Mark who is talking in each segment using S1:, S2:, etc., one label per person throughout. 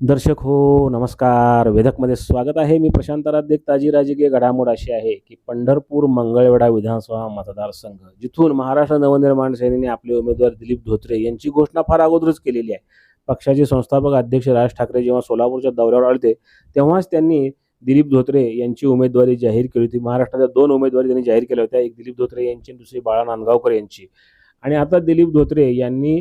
S1: दर्शक हो नमस्कार. वेदकमध्ये स्वागत आहे. मी प्रशांत देख ताजी राजकीय घडामोड अशी आहे की पंढरपूर मंगळवेढा विधानसभा मतदारसंघ जिथून महाराष्ट्र नवनिर्माण सेनेने आपले उमेदवार दिलीप धोत्रे यांची घोषणा फार अगोदरच केलेली आहे. पक्षाचे संस्थापक अध्यक्ष राज ठाकरे जेव्हा सोलापूरच्या दौऱ्यावर आले तेव्हाच त्यांनी दिलीप धोत्रे यांची उमेदवारी जाहीर केली होती. महाराष्ट्राच्या दोन उमेदवारी त्यांनी जाहीर केल्या होत्या. एक दिलीप धोत्रे यांची दुसरी बाळा नांदगावकर यांची. आणि आता दिलीप धोत्रे यांनी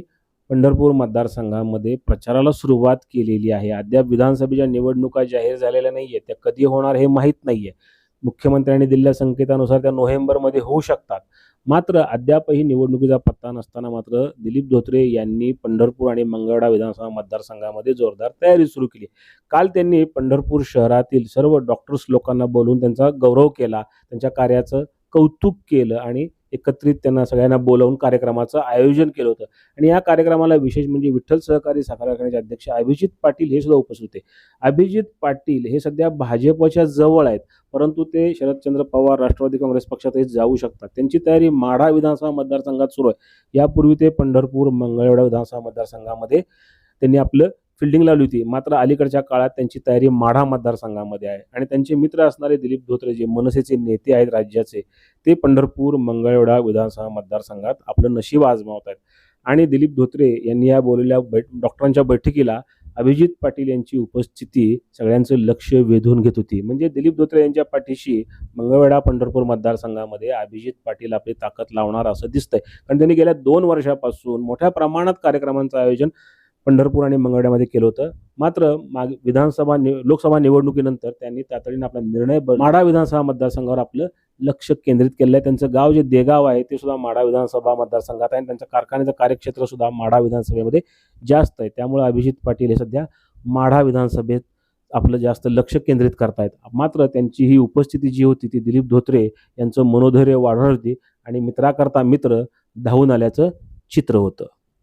S1: पंढरपूर मतदारसंघामध्ये प्रचाराला सुरुवात केलेली आहे. अद्याप विधानसभेच्या निवडणुका जाहीर झालेल्या नाही आहेत त्या कधी होणार हे माहीत नाही आहे मुख्यमंत्र्यांनी दिलेल्या संकेतानुसार त्या नोव्हेंबरमध्ये होऊ शकतात. मात्र अद्यापही निवडणुकीचा पत्ता नसताना मात्र दिलीप धोत्रे यांनी पंढरपूर आणि मंगळवेढा विधानसभा मतदारसंघामध्ये जोरदार तयारी सुरू केली. काल त्यांनी पंढरपूर शहरातील सर्व डॉक्टर्स लोकांना बोलवून त्यांचा गौरव केला. त्यांच्या कार्याचं कौतुक केलं आणि एकत्रित त्यांना सगळ्यांना बोलावून कार्यक्रमाचं आयोजन केलं होतं. आणि या कार्यक्रमाला विशेष म्हणजे विठ्ठल सहकारी साखर कारखान्याचे अध्यक्ष अभिजित पाटील हे सुद्धा उपस्थित होते. अभिजित पाटील हे सध्या भाजपच्या जवळ आहेत परंतु ते शरदचंद्र पवार राष्ट्रवादी काँग्रेस पक्षातही जाऊ शकतात. त्यांची तयारी माढा विधानसभा मतदारसंघात सुरू आहे. यापूर्वी ते पंढरपूर मंगळवेढा विधानसभा मतदारसंघामध्ये त्यांनी आपलं फिल्डिंग लावली होती. मात्र अलीकडच्या काळात त्यांची तयारी माढा मतदारसंघामध्ये आहे. आणि त्यांचे मित्र असणारे दिलीप धोत्रे जे मनसेचे नेते आहेत राज्याचे ते पंढरपूर मंगळवेढा विधानसभा मतदारसंघात आपलं नशीब आजमावत आहेत. आणि दिलीप धोत्रे यांनी या बोललेल्या बैठ डॉक्टरांच्या बैठकीला अभिजित पाटील यांची उपस्थिती सगळ्यांचं लक्ष वेधून घेत होती. म्हणजे दिलीप धोत्रे यांच्या पाठीशी मंगळवेढा पंढरपूर मतदारसंघामध्ये अभिजित पाटील आपली ताकद लावणार असं दिसतंय. कारण त्यांनी गेल्या दोन वर्षापासून मोठ्या प्रमाणात कार्यक्रमांचं आयोजन पंढरपूर आणि मंगळ्यामध्ये केलं होतं. मात्र माग विधानसभा नि लोकसभा निवडणुकीनंतर त्यांनी तातडीनं आपला निर्णय माडा माढा विधानसभा मतदारसंघावर आपलं लक्ष केंद्रित केलं आहे त्यांचं गाव जे देगाव आहे ते सुद्धा माडा विधानसभा मतदारसंघात आहे आणि त्यांच्या कारखान्याचं कार्यक्षेत्र सुद्धा माढा विधानसभेमध्ये जास्त आहे. त्यामुळे अभिजित पाटील हे सध्या माढा विधानसभेत आपलं जास्त लक्ष केंद्रित करतायत. मात्र त्यांची ही उपस्थिती जी होती ती दिलीप धोत्रे यांचं मनोधैर्य वाढवली होती आणि मित्राकरता मित्र धावून आल्याचं चित्र होतं.